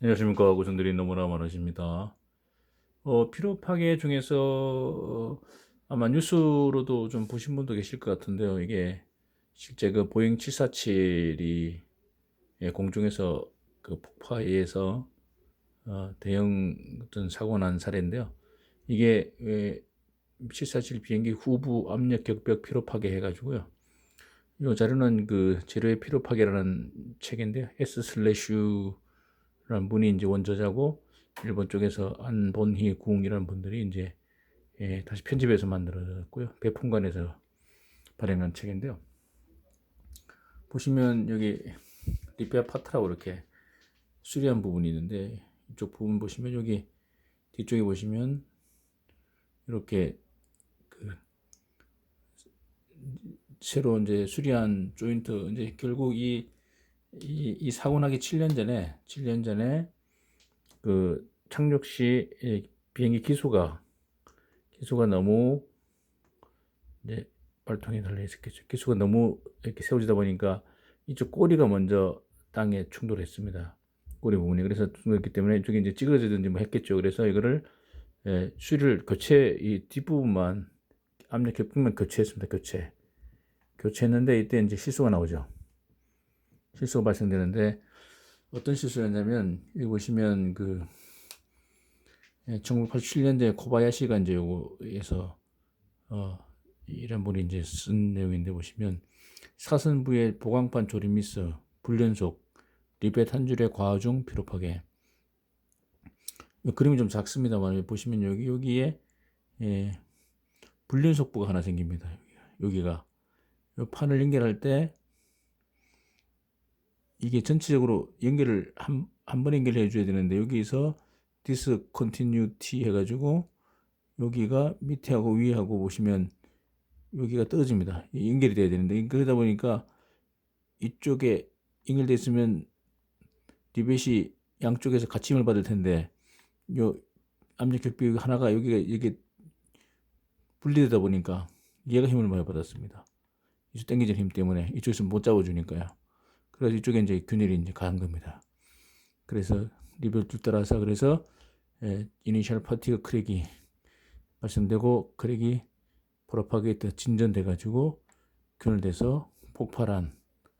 안녕하십니까 고생들이 너무나 많으십니다. 어, 피로 파괴 중에서 어, 아마 뉴스로도 좀 보신 분도 계실 것 같은데요. 이게 실제 그 보잉 747이 예, 공중에서 그 폭파에 의해서 어, 대형 어떤 사고 난 사례인데요. 이게 왜 747 비행기 후부 압력 격벽 피로 파괴 해가지고요. 이 자료는 그 재료의 피로 파괴라는 책인데요. S 슬래슈 라는 분이 이제 원저자고 일본 쪽에서 안본희 궁이라는 분들이 이제 예, 다시 편집해서 만들어졌고요. 배품관에서 발행한 책인데요. 보시면 여기 리페아 파트라고 이렇게 수리한 부분이 있는데 이쪽 부분 보시면 여기 뒤쪽에 보시면 이렇게 그 새로 이제 수리한 조인트 이제 결국 이 이, 이 사고 나기 7년 전에 7년 전에 그 착륙 시 비행기 기수가 기수가 너무 이제 발통이 달려 있었겠죠. 기수가 너무 이렇게 세워지다 보니까 이쪽 꼬리가 먼저 땅에 충돌했습니다. 꼬리 부분이 그래서 충돌했기 때문에 이쪽에 이제 찌그러지든지 뭐 했겠죠. 그래서 이거를 예, 수리를 교체 이 뒷부분만 압력 격분만 교체했습니다. 교체 교체했는데 이때 이제 실수가 나오죠. 실수가 발생되는데 어떤 실수였냐면 여기 보시면 그 1987년도에 코바야시가 이제 요거에서 어 이런 분이 이제 쓴 내용인데 보시면 사선부의 보강판 조립 미스 불연속 리벳 한 줄의 과중 피로파괴 그림이 좀 작습니다만 보시면 여기 여기에 예, 불연속부가 하나 생깁니다. 여기가 이 판을 연결할 때 이게 전체적으로 연결을 한, 한 번 연결해 줘야 되는데 여기서 discontinuity 해가지고 여기가 밑에하고 위하고 보시면 여기가 떨어집니다. 연결이 돼야 되는데 그러다 보니까 이쪽에 연결돼 있으면 리벳이 양쪽에서 같이 힘을 받을 텐데 요 압력 격비 하나가 여기가 이게 분리되다 보니까 얘가 힘을 많이 받았습니다. 이쪽 당겨지는 힘 때문에 이쪽에서 못 잡아주니까요. 그래서 이쪽에 이제 균열이 이제 가한 겁니다. 그래서 리벨2 따라서 그래서 예, 이니셜 파티그 크랙이 발생되고 크랙이 프로파게이트 진전돼 가지고 균열돼서 폭발한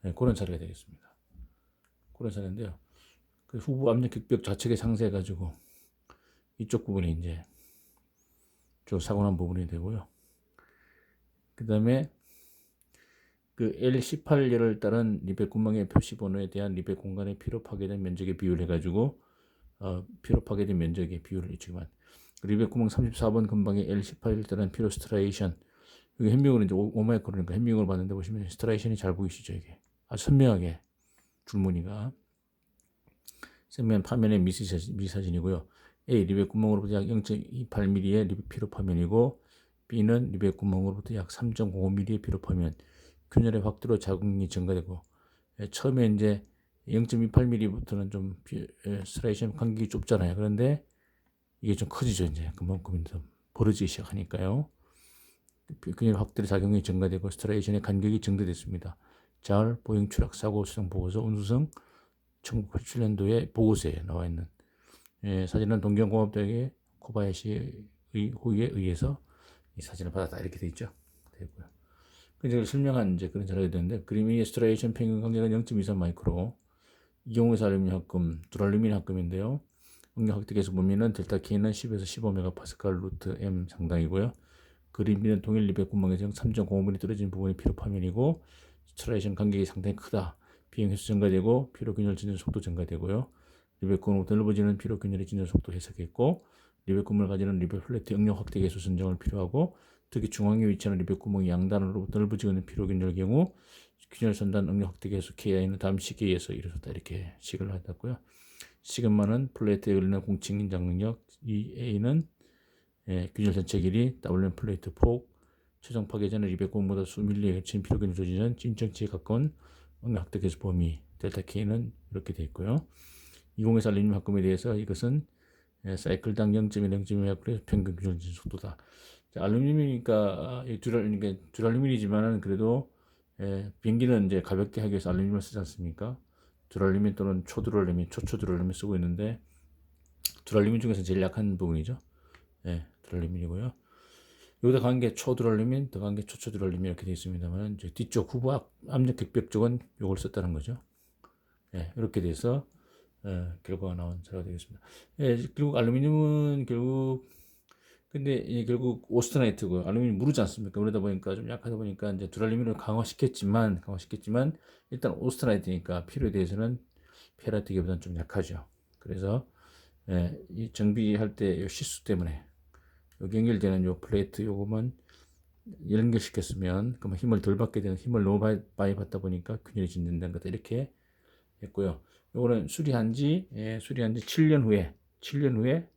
예, 그런 사례가 되겠습니다. 그런 사례인데요. 그 후부 압력 격벽 좌측에 상쇄해 가지고 이쪽 부분이 이제 저 사고 난 부분이 되고요. 그 다음에 그 L18열을 따른 리벳 구멍의 표시 번호에 대한 리벳 공간의 피로 파괴된 면적의 비율 해가지고 어, 피로 파괴된 면적의 비율을 있지만 리벳 구멍 34번 근방의 L18열 따른 피로 스트라이션. 여기 현미경으로 이제 5마이크로니까 현미경을 봤는데 보시면 스트라이션이 잘 보이시죠 이게? 아주 선명하게 줄무늬가. 세면 파면의 미사진, 미사진이고요. A 리벳 구멍으로부터 약 0.28mm의 리벳 피로 파면이고 B는 리벳 구멍으로부터 약 3.5mm의 피로 파면 균열의 확대로 자궁이 증가되고 예, 처음에 이제 0.28mm부터는 좀 스트라이션 간격이 좁잖아요. 그런데 이게 좀 커지죠. 이제 그만큼 좀 벌어지기 시작하니까요. 균열 확대로 작용이 증가되고 스트라이션의 간격이 증대됐습니다. 잘 보행 추락 사고 수정 보고서 운수성 1987년도에 보고서에 나와 있는 예, 사진은 동경공업대학의 코바야시의 호의에 의해서 이 사진을 받았다 이렇게 돼 있죠. 되고요. 그래서 설명한 이제 그런 자료가 되는데 그림이 스트레이션 평균 강제가 0.23 마이크로 이 경우에서 알루미늄 합금, 두랄루미늄 합금인데요. 응력 확대계에서 보면은 델타 K는 10에서 15 메가파스칼 루트 M 상당이고요. 그림비는 동일 리벳 구멍에서 3.5mm 떨어진 부분이 피로 파면이고 스트레이션 간격이 상당히 크다. 비행 횟수 증가되고 피로 균열 진전 속도 증가되고요. 리벳 구멍으로 넓어지는 피로 균열의 진전 속도 해석했고 리벳 구멍을 가지는 리벳 플레이트 응력 확대 계수 선정을 필요하고 특히 중앙에 위치하는 리벳 구멍이 양단으로 넓어지고 있는 피로균열 경우 균열 선단 응력 확대 계수 KI는 다음 시기에 의해서 이루어졌다 이렇게 식을 하였고요. 시그마는 플레이트에 걸리는 공칭 인 장 능력, 이 A는 예, 균열 전체 길이, W는 플레이트 폭, 최종 파괴 전에 리벳 구멍보다 수밀리에 거친 피로균열 조지는 찐정치에 가까운 응력 확대 계수 범위, 델타 K는 이렇게 되어 있고요. 20에서 알루미늄 합금에 대해서 이것은 예, 사이클당 0.1, 0.2 평균 균열 속도다. 알루미늄이니까 듀랄 그러니까 듀랄루미늄이지만은 그래도 예, 비행기는 이제 가볍게 하기 위해서 알루미늄을 쓰지 않습니까? 드랄리민 또는 초드랄리민, 초초드랄리민 쓰고 있는데 드랄리민 중에서 제일 약한 부분이죠. 예, 드랄리민이고요. 여기다 간 게 초드랄리민, 더간게 초초드랄리민 이렇게 되어 있습니다만 이제 뒤쪽 압, 압력 격벽 쪽은 요걸 썼다는 거죠. 예, 이렇게 돼서 어, 결과가 나온 자료가 되겠습니다. 예, 결국 알루미늄은 결국 근데 이 결국 오스트나이트고 알루미늄 무르지 않습니까? 그러다 보니까 좀 약하다 보니까 이제 두랄루민을 강화시켰지만 강화시켰지만 일단 오스트나이트니까 필요에 대해서는 페라티기보다는 좀 약하죠. 그래서 예, 이 정비할 때 이 시수 때문에 여기 연결되는 요 플레이트 요거만 연결시켰으면 그러면 힘을 덜 받게 되는 힘을 너무 많이, 받다 보니까 균열이 짓는다는 것도 이렇게 했고요. 요거는 수리한 지 예, 수리한 지 7년 후에 7년 후에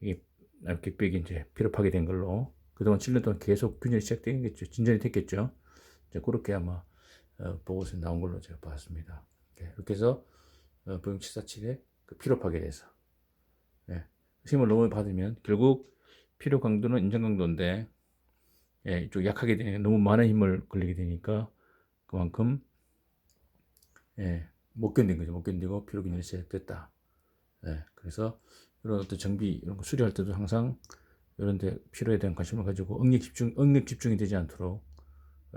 이게 격벽이 이제 피rop하게 된 걸로 그동안 7년 동안 계속 균열이 시작되겠죠. 진전이 됐겠죠. 이제 그렇게 아마 어, 보고서 나온 걸로 제가 봤습니다. 예, 이렇게 해서 어, 보형 747에 그 피rop하게 돼서 예, 힘을 너무 받으면 결국 필요 강도는 인정 강도인데 예, 이쪽 약하게 되니까 너무 많은 힘을 걸리게 되니까 그만큼 예, 못 견딘 거죠. 못 견디고 피로 균열이 시작됐다. 예, 그래서 이런 어떤 정비 이런 거 수리할 때도 항상 이런 데 필요에 대한 관심을 가지고 응력 집중 응력 집중이 되지 않도록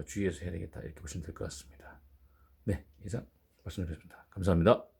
주의해서 해야 되겠다 이렇게 보시면 될 것 같습니다. 네, 이상 말씀드렸습니다. 감사합니다.